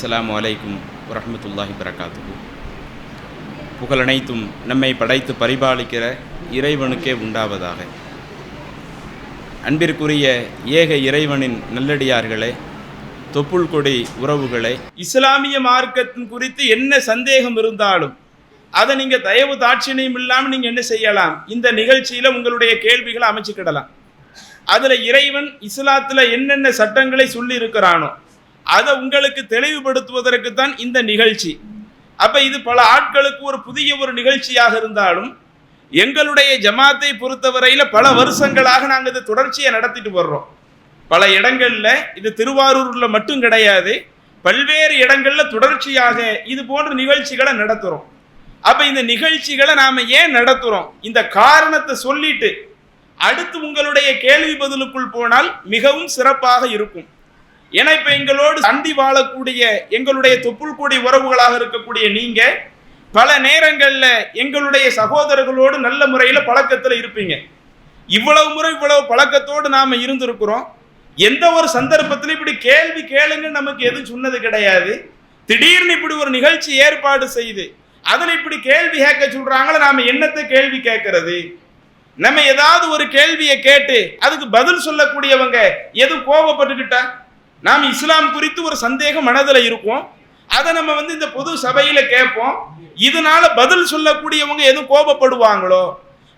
அஸ்லாம் வலைக்கும் வரமத்துல்லாஹி வரகாத்துஹு. புகழனைத்தும் நம்மை படைத்து பரிபாலிக்கிற இறைவனுக்கே உண்டாவதாக. அன்பிற்குரிய ஏக இறைவனின் நல்லடியார்களே தொப்புள் கொடி உறவுகளே இஸ்லாமிய மார்க்கத்தின் குறித்து என்ன சந்தேகம் இருந்தாலும் அதை நீங்கள் தயவு தாட்சியம் இல்லாமல் நீங்கள் என்ன செய்யலாம்? இந்த நிகழ்ச்சியில் உங்களுடைய கேள்விகளை அமைச்சுக்கிடலாம். அதில் இறைவன் இஸ்லாத்தில் என்னென்ன சட்டங்களை சொல்லி இருக்கிறானோ அதை உங்களுக்கு தெளிவுபடுத்துவதற்கு தான் இந்த நிகழ்ச்சி. அப்போ இது பல ஆட்களுக்கு ஒரு புதிய ஒரு நிகழ்ச்சியாக இருந்தாலும் எங்களுடைய ஜமாத்தை பொறுத்தவரையில் பல வருஷங்களாக நாங்கள் இது தொடர்ச்சியை நடத்திட்டு வர்றோம். பல இடங்களில் இது திருவாரூரில் மட்டும் கிடையாது பல்வேறு இடங்களில் தொடர்ச்சியாக இது போன்ற நிகழ்ச்சிகளை நடத்துகிறோம் அப்போ இந்த நிகழ்ச்சிகளை நாம் ஏன் நடத்துகிறோம் இந்த காரணத்தை சொல்லிட்டு அடுத்து உங்களுடைய கேள்வி பதிலுக்குள் போனால் மிகவும் சிறப்பாக இருக்கும். ஏன்னா இப்போ எங்களோடு சந்தி வாழக்கூடிய எங்களுடைய தொப்புள் கூடி உறவுகளாக இருக்கக்கூடிய நீங்க பல நேரங்களில் எங்களுடைய சகோதரர்களோடு நல்ல முறையில் பழக்கத்தில் இருப்பீங்க. இவ்வளவு முறை இவ்வளவு பழக்கத்தோடு நாம் இருந்திருக்கிறோம். எந்த ஒரு சந்தர்ப்பத்திலும் இப்படி கேள்வி கேளுங்க நமக்கு எதுவும் சொன்னது கிடையாது. திடீர்னு இப்படி ஒரு நிகழ்ச்சி ஏற்பாடு செய்து அதில் இப்படி கேள்வி கேட்க சொல்றாங்களே நாம என்னத்தை கேள்வி கேட்கறது? நம்ம ஏதாவது ஒரு கேள்வியை கேட்டு அதுக்கு பதில் சொல்லக்கூடியவங்க எதுவும் கோபப்பட்டுக்கிட்டா? நாம் இஸ்லாம் குறித்து ஒரு சந்தேகம் மனதில் இருக்கும். அதை நம்ம வந்து இந்த பொது சபையில் கேட்போம். இதனால பதில் சொல்லக்கூடியவங்க எதுவும் கோபப்படுவாங்களோ?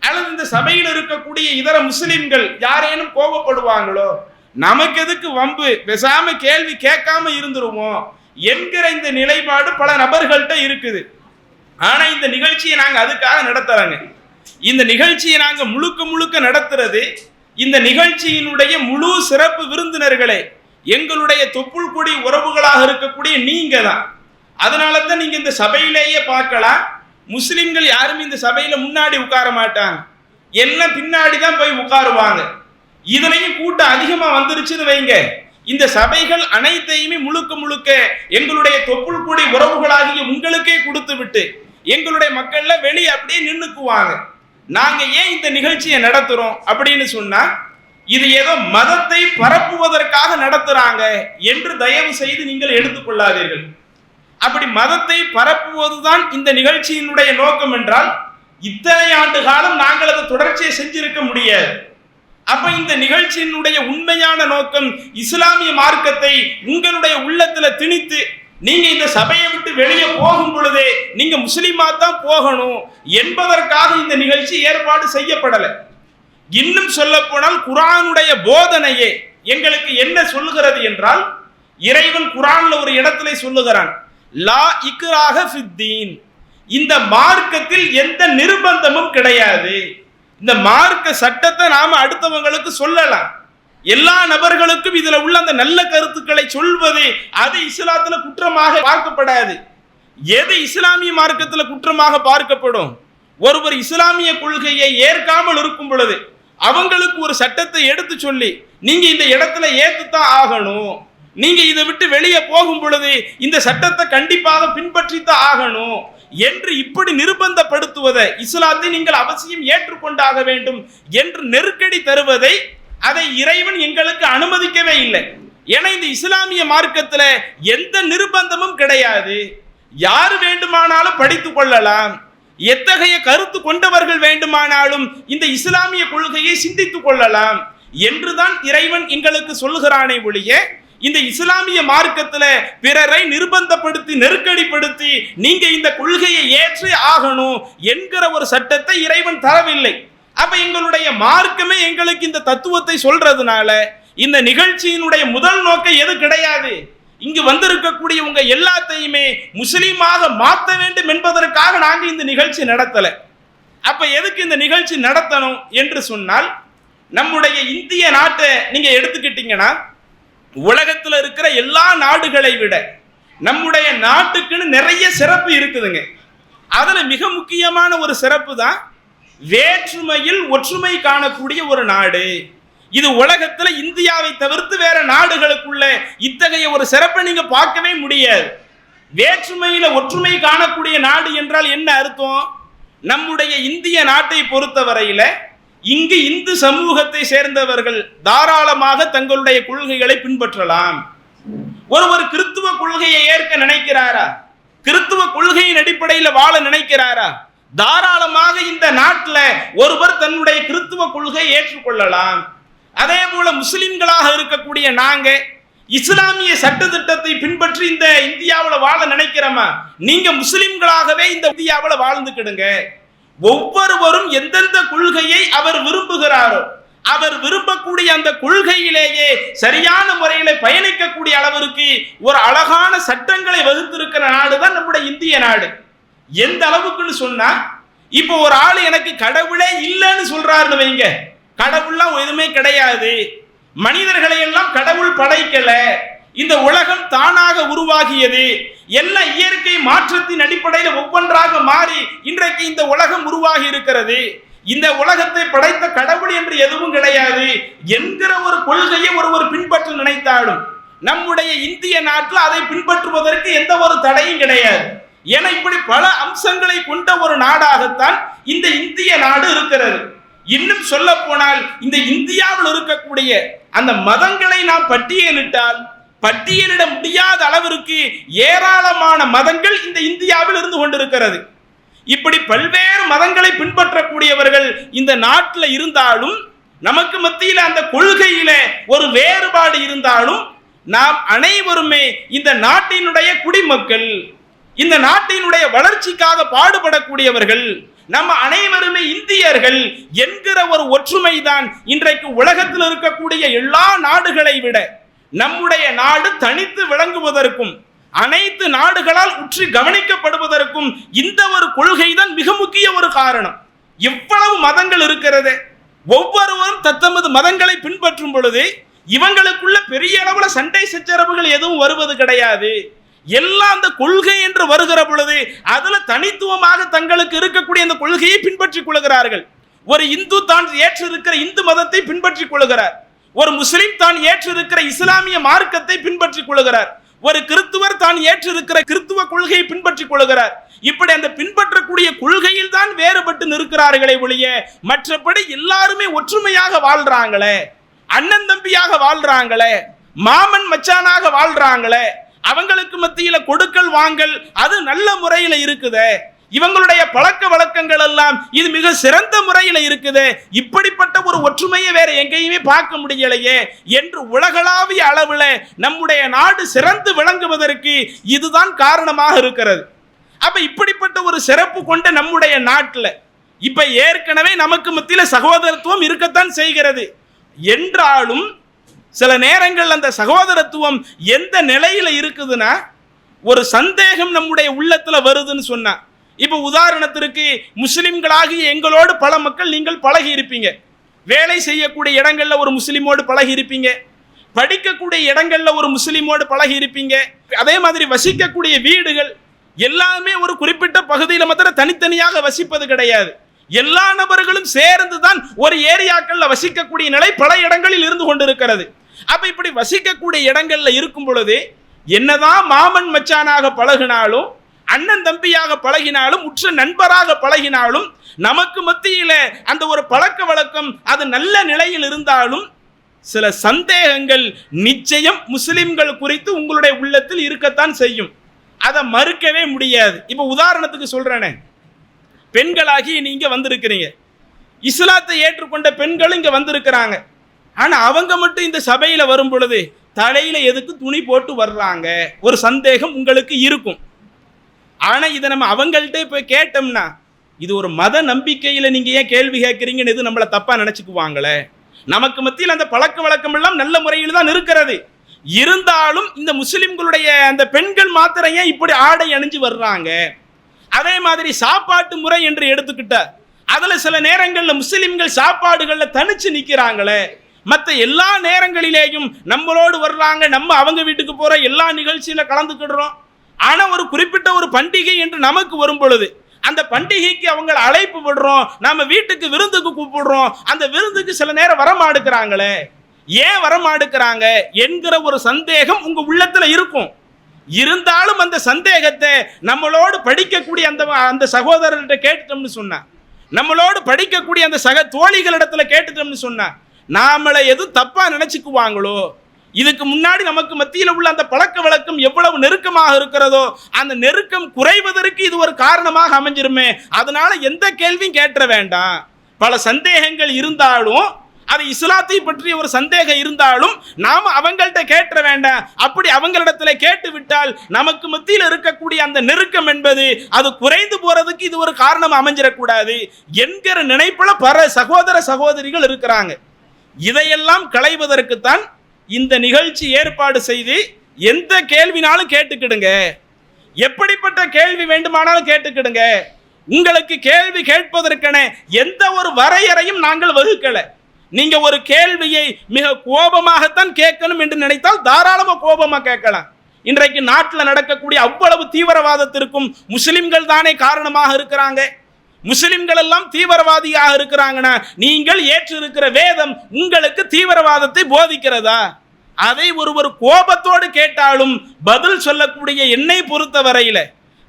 அல்லது இந்த சபையில் இருக்கக்கூடிய இதர முஸ்லிம்கள் யாரேனும் கோபப்படுவாங்களோ? நமக்கு எதுக்கு வம்பு? பேசாம கேள்வி கேட்காம இருந்துருவோம் என்கிற இந்த நிலைப்பாடு பல நபர்கள்ட்ட இருக்குது. ஆனா இந்த நிகழ்ச்சியை நாங்க அதுக்காக நடத்துறாங்க இந்த நிகழ்ச்சியை நாங்க முழுக்க முழுக்க நடத்துறது இந்த நிகழ்ச்சியினுடைய முழு சிறப்பு விருந்தினர்களே. எங்களுடைய தொப்புள் கொடி உறவுகளாக இருக்கக்கூடிய நீங்க தான் அதனால தான் நீங்க இந்த சபையிலேயே பார்க்கலாம். முஸ்லிம்கள் யாரும் இந்த சபையில முன்னாடி உட்கார மாட்டாங்க. எல்லாம் பின்னாடி தான் போய் உட்காருவாங்க. இதுலையும் கூட்டம் அதிகமா வந்துருச்சுன்னு வைங்க. இந்த சபைகள் அனைத்தையுமே முழுக்க முழுக்க எங்களுடைய தொப்புள் கொடி உறவுகளாகிய உங்களுக்கே கொடுத்து விட்டு எங்களுடைய மக்கள்ல வெளியே அப்படியே நின்றுக்குவாங்க நாங்க ஏன் இந்த நிகழ்ச்சியை நடத்துறோம் அப்படின்னு சொன்னா இது ஏதோ மதத்தை பரப்புவதற்காக நடத்துறாங்க என்று தயவு செய்து நீங்கள் எடுத்துக்கொள்ளாதீர்கள். அப்படி மதத்தை பரப்புவதுதான் இந்த நிகழ்ச்சியினுடைய நோக்கம் என்றால் இத்தனை ஆண்டு காலம் நாங்கள் அதை தொடர்ச்சியை செஞ்சிருக்க முடியாது. அப்ப இந்த நிகழ்ச்சியினுடைய உண்மையான நோக்கம் இஸ்லாமிய மார்க்கத்தை உங்களுடைய உள்ளத்துல திணித்து நீங்க இந்த சபையை விட்டு வெளியே போகும் பொழுதே நீங்க முஸ்லீமா தான் போகணும் என்பதற்காக இந்த நிகழ்ச்சி ஏற்பாடு செய்யப்படலை. இன்னும் சொல்ல போனால் குரானுடைய போதனையே. எங்களுக்கு என்ன சொல்லுகிறது என்றால் இறைவன் குரான்ல ஒரு இடத்துல சொல்லுகிறான் லா இக்ராக ஃபித்தீன். இந்த மார்க்கத்தில் எந்த நிர்பந்தமும் கிடையாது. இந்த மார்க்க சட்டத்தை நாம அடுத்தவங்களுக்கு சொல்லலாம். எல்லா நபர்களுக்கும் இதுல உள்ள அந்த நல்ல கருத்துக்களை சொல்வது அது இஸ்லாத்துல குற்றமாக பார்க்கப்படாது. எது இஸ்லாமிய மார்க்கத்துல குற்றமாக பார்க்கப்படும்? ஒருவர் இஸ்லாமிய கொள்கையை ஏற்காமல் இருக்கும் பொழுது அவங்களுக்கு ஒரு சட்டத்தை எடுத்து சொல்லி நீங்க இந்த இடத்துல ஏத்துத்தான் ஆகணும். நீங்க இதை விட்டு வெளியே போகும் பொழுது இந்த சட்டத்தை கண்டிப்பாக பின்பற்றித்தான் ஆகணும் என்று இப்படி நிர்பந்தப்படுத்துவதை இஸ்லாத்தை நீங்கள் அவசியம் ஏற்றுக்கொண்டாக வேண்டும் என்று நெருக்கடி தருவதை அதை இறைவன் எங்களுக்கு அனுமதிக்கவே இல்லை. ஏன்னா இந்த இஸ்லாமிய மார்க்கத்தில் எந்த நிர்பந்தமும் கிடையாது. யார் வேண்டுமானாலும் படித்துக் கொள்ளலாம். எத்தகைய கருத்து கொண்டவர்கள் வேண்டுமானாலும் இந்த இஸ்லாமிய கொள்கையை சிந்தித்துக் கொள்ளலாம் என்றுதான் இறைவன் எங்களுக்கு சொல்லுகிறானே ஒழிய இந்த இஸ்லாமிய மார்க்கத்துல பிறரை நிர்பந்தப்படுத்தி நெருக்கடிப்படுத்தி நீங்க இந்த கொள்கையை ஏற்று ஆகணும் என்கிற ஒரு சட்டத்தை இறைவன் தரவில்லை. அப்ப எங்களுடைய மார்க்கமே எங்களுக்கு இந்த தத்துவத்தை சொல்றதுனால இந்த நிகழ்ச்சியினுடைய முதல் நோக்கம் எது கிடையாது? இங்கு வந்திருக்கக்கூடிய உங்க எல்லாத்தையுமே முஸ்லீமாக மாற்ற வேண்டும் என்பதற்காக நாங்கள் இந்த நிகழ்ச்சி நடத்தல. அப்ப எதுக்கு இந்த நிகழ்ச்சி நடத்தணும் என்று சொன்னால் நம்முடைய இந்திய நாட்டை நீங்க எடுத்துக்கிட்டீங்கன்னா உலகத்தில் இருக்கிற எல்லா நாடுகளை விட நம்முடைய நாட்டுக்குன்னு நிறைய சிறப்பு இருக்குதுங்க. அதுல மிக முக்கியமான ஒரு சிறப்பு தான் வேற்றுமையில் ஒற்றுமை காணக்கூடிய ஒரு நாடு. இது உலகத்துல இந்தியாவை தவிர்த்து வேற நாடுகளுக்குள்ள இத்தகைய ஒரு சிறப்பை நீங்க பார்க்கவே முடியாது. வேற்றுமையில ஒற்றுமை காணக்கூடிய நாடு என்றால் என்ன அர்த்தம்? நம்முடைய இந்திய நாட்டை பொறுத்தவரையில இங்கு இந்து சமூகத்தை சேர்ந்தவர்கள் தாராளமாக தங்களுடைய கொள்கைகளை பின்பற்றலாம். ஒருவர் கிறித்துவ கொள்கையை ஏற்க நினைக்கிறாரா? கிறித்துவ கொள்கையின் அடிப்படையில் வாழ நினைக்கிறாரா? தாராளமாக இந்த நாட்டில் ஒருவர் தன்னுடைய கிறித்துவ கொள்கையை ஏற்றுக்கொள்ளலாம். அதே போல முஸ்லிம்களாக இருக்கக்கூடிய நாங்க இஸ்லாமிய சட்டத்திட்டத்தை பின்பற்றி இந்த இந்தியாவில் வாழ நினைக்கிறோமா? நீங்க முஸ்லிம்களாகவே இந்த இந்தியாவில் வாழ்ந்துக்கிடுங்க. ஒவ்வொருவரும் எந்தெந்த கொள்கையை அவர் விரும்புகிறாரோ அவர் விரும்பக்கூடிய அந்த கொள்கையிலேயே சரியான முறையில பயணிக்கக்கூடிய அளவிற்கு ஒரு அழகான சட்டங்களை வகுத்திருக்கிற நாடு தான் நம்முடைய இந்திய நாடு. எந்த அளவுக்குன்னு சொன்னா இப்போ ஒரு ஆள் எனக்கு கடவுளே இல்லைன்னு சொல்றாருன்னு வைங்க. கடவுள்லாம் எதுவுமே கிடையாது. மனிதர்களை எல்லாம் கடவுள் படைக்கல. இந்த உலகம் தானாக உருவாகியது. எல்லாம் இயற்கை மாற்றத்தின் அடிப்படையில் ஒவ்வொன்றாக மாறி இன்றைக்கு இந்த உலகம் உருவாகி இருக்கிறது. இந்த உலகத்தை படைத்த கடவுள் என்று எதுவும் கிடையாது. என்கிற ஒரு கொள்கையை ஒருவர் பின்பற்ற நினைத்தாலும் நம்முடைய இந்திய நாட்டில் அதை பின்பற்றுவதற்கு எந்த ஒரு தடையும் கிடையாது. என இப்படி பல அம்சங்களை கொண்ட ஒரு நாடாகத்தான் இந்த இந்திய நாடு இருக்கிறது. இன்னும் சொல்ல போனால் இந்த இந்தியாவில் இருக்கக்கூடிய அந்த மதங்களை நாம் பட்டியலிட்டால் பட்டியலிட முடியாத அளவிற்கு ஏராளமான மதங்கள் இந்த இந்தியாவில் இருந்து கொண்டிருக்கிறது. இப்படி பல்வேறு மதங்களை பின்பற்றக்கூடியவர்கள் இந்த நாட்டில் இருந்தாலும் நமக்கு மத்தியில் அந்த கொள்கையில ஒரு வேறுபாடு இருந்தாலும் நாம் அனைவருமே இந்த நாட்டினுடைய குடிமக்கள். இந்த நாட்டினுடைய வளர்ச்சிக்காக பாடுபடக்கூடியவர்கள் நம்ம அனைவருமே இந்தியர்கள் என்கிற ஒரு ஒற்றுமை தான் இன்றைக்கு உலகத்தில் இருக்கக்கூடிய எல்லா நாடுகளை விட நம்முடைய நாடு தனித்து விளங்குவதற்கும் அனைத்து நாடுகளால் உற்றி கவனிக்கப்படுவதற்கும் இந்த ஒரு கொள்கை தான் மிக முக்கிய ஒரு காரணம். எவ்வளவு மதங்கள் இருக்கிறது. ஒவ்வொருவரும் தத்தமது மதங்களை பின்பற்றும் பொழுது இவங்களுக்குள்ள பெரிய அளவுல சண்டை சச்சரவுகள் எதுவும் வருவது கிடையாது. எல்லாம் அந்த கொள்கை என்று வருகிற பொழுது அதுல தனித்துவமாக தங்களுக்கு இருக்கக்கூடிய அந்த கொள்கையை பின்பற்றிக் கொள்கிறார்கள். ஒரு இந்து தான் ஏற்றிருக்கிற இந்து மதத்தை பின்பற்றிக் கொள்கிறார். ஒரு முஸ்லிம் தான் ஏற்றிருக்கிற இஸ்லாமிய மார்க்கத்தை பின்பற்றிக் கொள்கிறார். ஒரு கிறித்துவர் தான் ஏற்றிருக்கிற கிறித்துவ கொள்கையை பின்பற்றிக் கொள்கிறார். இப்படி அந்த பின்பற்றக்கூடிய கொள்கையில் தான் வேறுபட்டு நிற்கிறார்களே ஒழிய மற்றபடி எல்லாருமே ஒற்றுமையாக வாழ்றாங்களே அண்ணன் தம்பியாக வாழ்றாங்களே மாமன் மச்சானாக வாழ்றாங்களே அவங்களுக்கு மத்தியில கொடுக்கல் வாங்கல் அது நல்ல முறையில இருக்குதே. இவங்களுடைய பழக்க வழக்கங்கள் எல்லாம் இது மிக சிறந்த முறையில் இருக்குது. இப்படிப்பட்ட ஒரு ஒற்றுமையை வேற எங்கேயுமே பார்க்க முடியலையே என்று உலகளாவிய அளவில் நம்முடைய நாடு சிறந்து விளங்குவதற்கு இதுதான் காரணமாக இருக்கிறது. அப்ப இப்படிப்பட்ட ஒரு சிறப்பு கொண்ட நம்முடைய நாட்டில் இப்ப ஏற்கனவே நமக்கு மத்தியில் சகோதரத்துவம் இருக்கத்தான் செய்கிறது. என்றாலும் சில நேரங்கள் அந்த சகோதரத்துவம் எந்த நிலையில் இருக்குதுன்னா ஒரு சந்தேகம் நம்முடைய உள்ளத்தில் வருதுன்னு சொன்னா. இப்போ உதாரணத்திற்கு முஸ்லிம்களாகி எங்களோடு பல மக்கள் நீங்கள் பழகி இருப்பீங்க. வேலை செய்யக்கூடிய இடங்களில் ஒரு முஸ்லீமோடு பழகி இருப்பீங்க. படிக்கக்கூடிய இடங்களில் ஒரு முஸ்லீமோடு பழகி இருப்பீங்க. அதே மாதிரி வசிக்கக்கூடிய வீடுகள் எல்லாமே ஒரு குறிப்பிட்ட பகுதியில் மாத்திரம் தனித்தனியாக வசிப்பது கிடையாது. எல்லா நபர்களும் சேர்ந்து தான் ஒரு ஏரியாக்களில் வசிக்கக்கூடிய நிலை பல இடங்களில் இருந்து கொண்டிருக்கிறது. அப்ப இப்படி வசிக்கக்கூடிய இடங்கள்ல இருக்கும் பொழுது என்னதான் மாமன் மச்சானாக பழகினாலும் அண்ணன் தம்பியாக பழகினாலும் உற்ற நண்பராக பழகினாலும் நமக்கு மத்தியில அந்த ஒரு பழக்க வழக்கம் அது நல்ல நிலையில் இருந்தாலும் சில சந்தேகங்கள் நிச்சயம் முஸ்லிம்கள் குறித்து உங்களுடைய உள்ளத்தில் இருக்கத்தான் செய்யும். அதை மறுக்கவே முடியாது. இப்போ உதாரணத்துக்கு சொல்றேனே. பெண்களாகி நீங்க வந்திருக்கிறீங்க. இஸ்லாத்தை ஏற்றுக்கொண்ட பெண்களும் இங்க வந்திருக்கிறாங்க. ஆனால் அவங்க மட்டும் இந்த சபையில் வரும் பொழுது தலையில் எதுக்கு துணி போட்டு வர்றாங்க? ஒரு சந்தேகம் உங்களுக்கு இருக்கும். ஆனால் இதை நம்ம அவங்கள்ட்ட போய் கேட்டோம்னா இது ஒரு மத நம்பிக்கையில் நீங்கள் ஏன் கேள்வி கேட்குறீங்கன்னு எது நம்மளை தப்பாக நினச்சிக்குவாங்களே? நமக்கு மத்தியில் அந்த பழக்க வழக்கம் எல்லாம் நல்ல முறையில் தான் இருக்கிறது. இருந்தாலும் இந்த முஸ்லிம்களுடைய அந்த பெண்கள் மாத்திரம் ஏன் இப்படி ஆடை அணிஞ்சு வர்றாங்க? அதே மாதிரி சாப்பாட்டு முறை என்று எடுத்துக்கிட்ட அதில் சில நேரங்களில் முஸ்லிம்கள் சாப்பாடுகளில் தனிச்சு நிற்கிறாங்களே மற்ற எல்லா நேரங்களிலேயும் நம்மளோடு வர்றாங்க நம்ம அவங்க வீட்டுக்கு போகிற எல்லா நிகழ்ச்சியில கலந்துக்கிடுறோம். ஆனால் ஒரு குறிப்பிட்ட ஒரு பண்டிகை என்று நமக்கு வரும் பொழுது அந்த பண்டிகைக்கு அவங்கள அழைப்பு விடுறோம் நம்ம வீட்டுக்கு விருந்துக்கு கூப்பிடுறோம் அந்த விருந்துக்கு சில நேரம் வரமாடுக்கிறாங்களே. ஏன் வரமாடுக்கிறாங்க என்கிற ஒரு சந்தேகம் உங்க உள்ளத்துல இருக்கும். இருந்தாலும் அந்த சந்தேகத்தை நம்மளோடு படிக்கக்கூடிய அந்த அந்த சகோதரர்கிட்ட கேட்டுட்டோம்னு சொன்னா நம்மளோடு படிக்கக்கூடிய அந்த சக தோழிகளிடத்துல கேட்டுட்டோம்னு சொன்னா நாமளை எதுவும் தப்பாக நினைச்சுக்குவாங்களோ? இதுக்கு முன்னாடி நமக்கு மத்தியில் உள்ள அந்த பழக்க வழக்கம் எவ்வளவு நெருக்கமாக இருக்கிறதோ அந்த நெருக்கம் குறைவதற்கு இது ஒரு காரணமாக அமைஞ்சிருமே. அதனால எந்த கேள்வியும் கேட்ட வேண்டாம். பல சந்தேகங்கள் இருந்தாலும் அது இஸ்லாத்தை பற்றிய ஒரு சந்தேகம் இருந்தாலும் நாம் அவங்கள்ட்ட கேட்ட வேண்டாம். அப்படி அவங்களிடத்துல கேட்டு விட்டால் நமக்கு மத்தியில் இருக்கக்கூடிய அந்த நெருக்கம் என்பது அது குறைந்து போறதுக்கு இது ஒரு காரணம் அமைஞ்சிடக்கூடாது. என்கிற நினைப்புல பல சகோதர சகோதரிகள் இருக்கிறாங்க. இதையெல்லாம் களைவதற்குத்தான் இந்த நிகழ்ச்சி ஏற்பாடு செய்து எந்த கேள்வினாலும் கேட்டுக்கிடுங்க. எப்படிப்பட்ட கேள்வி வேண்டுமானாலும் கேட்டுக்கிடுங்க. உங்களுக்கு கேள்வி கேட்பதற்கென எந்த ஒரு வரையறையும் நாங்கள் வகுக்கல. நீங்க ஒரு கேள்வியை மிக கோபமாகத்தான் கேட்கணும் என்று நினைத்தால் தாராளமாக கோபமாக கேட்கலாம். இன்றைக்கு நாட்டில் நடக்கக்கூடிய அவ்வளவு தீவிரவாதத்திற்கும் முஸ்லிம்கள் தானே காரணமாக இருக்கிறாங்க. முஸ்லிம்கள் எல்லாம் தீவிரவாதியாக இருக்கிறாங்கன்னா நீங்கள் ஏற்று இருக்கிற வேதம் உங்களுக்கு தீவிரவாதத்தை போதிக்கிறதா? அதை ஒருவர் கோபத்தோடு கேட்டாலும் பதில் சொல்லக்கூடிய என்னை பொறுத்த வரையில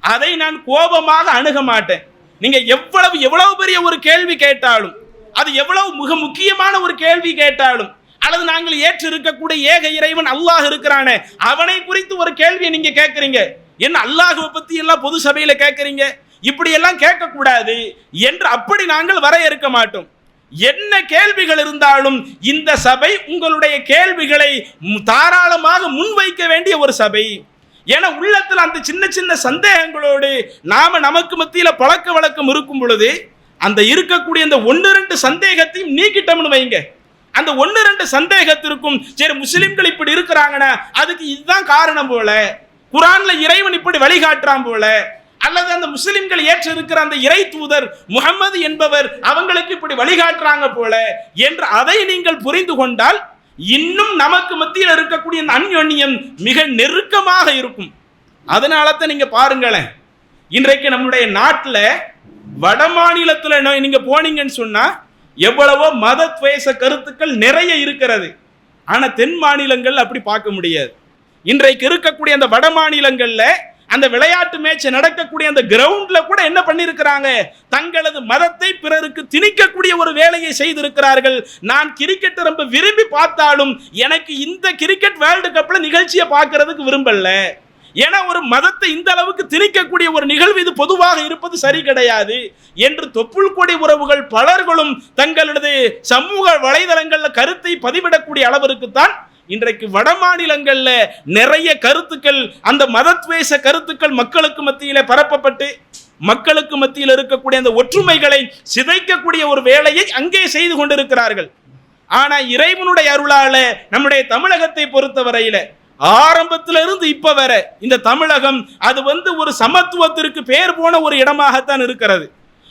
அதை நான் கோபமாக அணுக மாட்டேன். நீங்க எவ்வளவு எவ்வளவு பெரிய ஒரு கேள்வி கேட்டாலும் அது எவ்வளவு மிக முக்கியமான ஒரு கேள்வி கேட்டாலும் அல்லது நாங்கள் ஏற்று இருக்கக்கூடிய ஏக இறைவன் அல்லாஹ் இருக்கிறானே அவனை குறித்து ஒரு கேள்வியை நீங்க கேட்கறீங்க. என்ன அல்லாஹுவை பத்தி எல்லாம் பொது சபையில கேட்கறீங்க? இப்படியெல்லாம் கேட்கக்கூடாது என்று அப்படி நாங்கள் வரையறுக்க மாட்டோம். என்ன கேள்விகள் இருந்தாலும் இந்த சபை உங்களுடைய கேள்விகளை தாராளமாக முன்வைக்க வேண்டிய ஒரு சபை. ஏன்னா உள்ளத்தில் அந்த சின்ன சின்ன சந்தேகங்களோடு நாம நமக்கு மத்தியில் பழக்க வழக்கம் இருக்கும் பொழுது அந்த இருக்கக்கூடிய அந்த ஒன்று ரெண்டு சந்தேகத்தையும் நீக்கிட்டோம்னு வைங்க. அந்த ஒன்று ரெண்டு சந்தேகத்திற்கும் சரி முஸ்லிம்கள் இப்படி இருக்கிறாங்கன்னா அதுக்கு இதுதான் காரணம் போல. குரான்ல இறைவன் இப்படி வழிகாட்டுறான் போல. அல்லது அந்த முஸ்லிம்கள் ஏற்று இருக்கிற அந்த இறை தூதர் முகமது என்பவர் அவங்களுக்கு இப்படி வழிகாட்டுறாங்க போல என்று அதை நீங்கள் புரிந்து கொண்டால் இன்னும் நமக்கு மத்தியில் இருக்கக்கூடிய அந்த அந்யோன்யம் மிக நெருக்கமாக இருக்கும். அதனால தான் நீங்க பாருங்களேன். இன்றைக்கு நம்முடைய நாட்டில் வட மாநிலத்தில் நீங்க போனீங்கன்னு சொன்னா எவ்வளவோ மத துவேச கருத்துக்கள் நிறைய இருக்கிறது. ஆனா தென் மாநிலங்கள் அப்படி பார்க்க முடியாது. இன்றைக்கு இருக்கக்கூடிய அந்த வட மாநிலங்களில் அந்த விளையாட்டு மேட்ச் நடக்கக்கூடிய அந்த கிரவுண்ட்ல கூட என்ன பண்ணியிருக்கிறாங்க? தங்களது மதத்தை பிறருக்கு திணிக்கக்கூடிய ஒரு வேலையை செய்திருக்கிறார்கள். நான் கிரிக்கெட் ரொம்ப விரும்பி பார்த்தாலும் எனக்கு இந்த கிரிக்கெட் வேர்ல்டு கப்ல நிகழ்ச்சியை பார்க்கறதுக்கு விரும்பல. ஏன்னா ஒரு மதத்தை இந்த அளவுக்கு திணிக்கக்கூடிய ஒரு நிகழ்வு இது பொதுவாக இருப்பது சரி கிடையாது. என்று தொப்புள் கொடி உறவுகள் பலர்களும் தங்களது சமூக வலைதளங்களில் கருத்தை பதிவிடக்கூடிய அளவிற்குத்தான் இன்றைக்கு வட மாநிலங்களில் நிறைய கருத்துக்கள் அந்த மதத்வேஷ கருத்துக்கள் மக்களுக்கு மத்தியில் பரப்பப்பட்டு மக்களுக்கு மத்தியில் இருக்கக்கூடிய அந்த ஒற்றுமைகளை சிதைக்கக்கூடிய ஒரு வேலையை அங்கே செய்து கொண்டிருக்கிறார்கள். ஆனா இறைவனுடைய அருளால நம்முடைய தமிழகத்தை பொறுத்தவரையில ஆரம்பத்திலிருந்து இப்ப வர இந்த தமிழகம் அது வந்து ஒரு சமத்துவத்திற்கு பேர் போன ஒரு இடமாகத்தான் இருக்கிறது.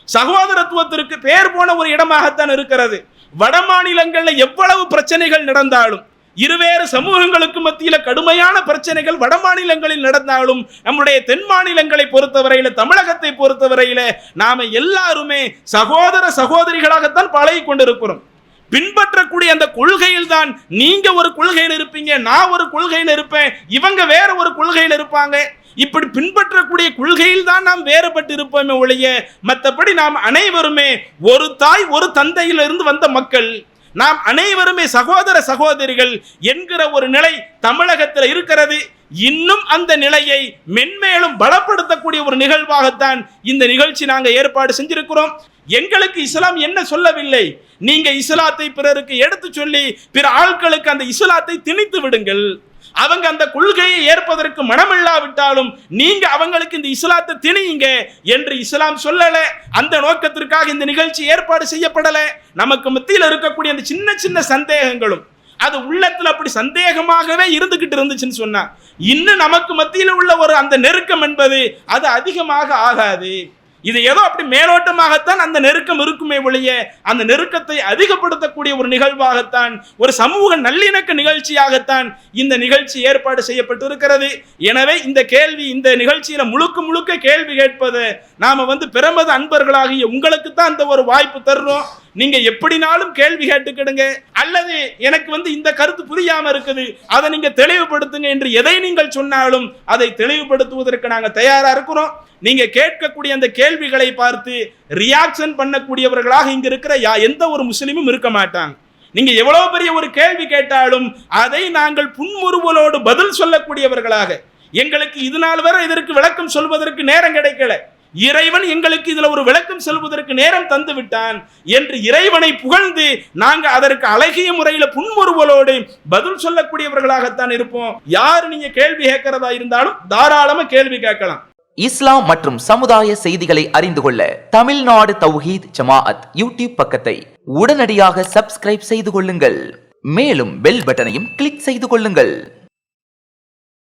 சகோதரத்துவத்திற்கு பேர் போன ஒரு இடமாகத்தான் இருக்கிறது. வட மாநிலங்களில் எவ்வளவு பிரச்சனைகள் நடந்தாலும் இருவேறு சமூகங்களுக்கு மத்தியில் கடுமையான பிரச்சனைகள் வட மாநிலங்களில் நடந்தாலும் நம்முடைய தென் மாநிலங்களை பொறுத்தவரையில தமிழகத்தை பொறுத்தவரையில நாம எல்லாருமே சகோதர சகோதரிகளாகத்தான் பழகி கொண்டிருக்கிறோம். பின்பற்றக்கூடிய அந்த கொள்கையில் தான் நீங்க ஒரு கொள்கையில் இருப்பீங்க நான் ஒரு கொள்கையில் இருப்பேன் இவங்க வேற ஒரு கொள்கையில் இருப்பாங்க. இப்படி பின்பற்றக்கூடிய கொள்கையில் தான் நாம் வேறுபட்டு இருப்போமே ஒழிய மற்றபடி நாம் அனைவருமே ஒரு தாய் ஒரு தந்தையிலிருந்து வந்த மக்கள் நாம் அனைவருமே சகோதர சகோதரிகள் என்கிற ஒரு நிலை தமிழகத்தில் இருக்கிறது. இன்னும் அந்த நிலையை மென்மேலும் பலப்படுத்தக்கூடிய ஒரு நிகழ்வாகத்தான் இந்த நிகழ்ச்சி நாங்கள் ஏற்பாடு செஞ்சிருக்கிறோம். எங்களுக்கு இஸ்லாம் என்ன சொல்லவில்லை? நீங்க இஸ்லாத்தை பிறருக்கு எடுத்து சொல்லி பிற ஆட்களுக்கு அந்த இஸ்லாத்தை திணித்து விடுங்கள். அவங்க அந்த கொள்கையை ஏற்பதற்கு மனமில்லாவிட்டாலும் நீங்க அவங்களுக்கு இந்த இஸ்லாத்தை திணியுங்க என்று இஸ்லாம் சொல்லல. அந்த நோக்கத்திற்காக இந்த நிகழ்ச்சி ஏற்பாடு செய்யப்படல. நமக்கு மத்தியில் இருக்கக்கூடிய அந்த சின்ன சின்ன சந்தேகங்களும் அது உள்ளத்துல அப்படி சந்தேகமாகவே இருந்துகிட்டு இருந்துச்சுன்னு சொன்னா இன்னும் நமக்கு மத்தியில் உள்ள ஒரு அந்த நெருக்கம் என்பது அது அதிகமாக ஆகாது. இது ஏதோ அப்படி மேலோட்டமாகத்தான் அந்த நெருக்கம் இருக்குமே ஒழிய அந்த நெருக்கத்தை அதிகப்படுத்தக்கூடிய ஒரு நிகழ்வாகத்தான் ஒரு சமூக நல்லிணக்க நிகழ்ச்சியாகத்தான் இந்த நிகழ்ச்சி ஏற்பாடு செய்யப்பட்டு இருக்கிறது எனவே இந்த கேள்வி இந்த நிகழ்ச்சியில முழுக்க முழுக்க கேள்வி கேட்பது நாம வந்து பிரமத அன்பர்களாகிய உங்களுக்கு தான் அந்த ஒரு வாய்ப்பு தர்றோம். நீங்க எப்படினாலும் கேள்வி கேட்டுக்கிடுங்க. அல்லது எனக்கு வந்து இந்த கருத்து புரியாம இருக்குது. அதை நீங்க தெளிவுபடுத்துங்க என்று எதை நீங்கள் சொன்னாலும் அதை தெளிவுபடுத்துவதற்கு நாங்க தயாரா இருக்கிறோம். நீங்க கேட்கக்கூடிய அந்த கேள்விகளை பார்த்து ரியாக்ஷன் பண்ணக்கூடியவர்களாக இங்க இருக்கிற யா எந்த ஒரு முஸ்லீமும் இருக்க மாட்டாங்க. நீங்க எவ்வளவு பெரிய ஒரு கேள்வி கேட்டாலும் அதை நாங்கள் புன்முறுவலோடு பதில் சொல்லக்கூடியவர்களாக. எங்களுக்கு இது நாள் வரை இதற்கு விளக்கம் சொல்வதற்கு நேரம் கிடைக்கல. இறைவன் எங்களுக்கு இதுல ஒரு விளக்கம் செல்வதற்கு நேரம் தந்து விட்டான் என்று இறைவனை புகழ்ந்து நாங்க அதற்கு அழகிய முறையில புன்முறுவலோடு பதில் சொல்லக்கூடியவர்களாகத்தான் இருப்போம். யார் நீங்க கேள்வி கேட்கிறதா இருந்தாலும் தாராளமா கேள்வி கேட்கலாம். இஸ்லாம் மற்றும் சமுதாய செய்திகளை அறிந்து கொள்ள தமிழ்நாடு தௌஹீத் ஜமாஅத் யூடியூப் பக்கத்தை உடனடியாக சப்ஸ்கிரைப் செய்து கொள்ளுங்கள். மேலும் பெல் பட்டனையும் கிளிக் செய்து கொள்ளுங்கள்.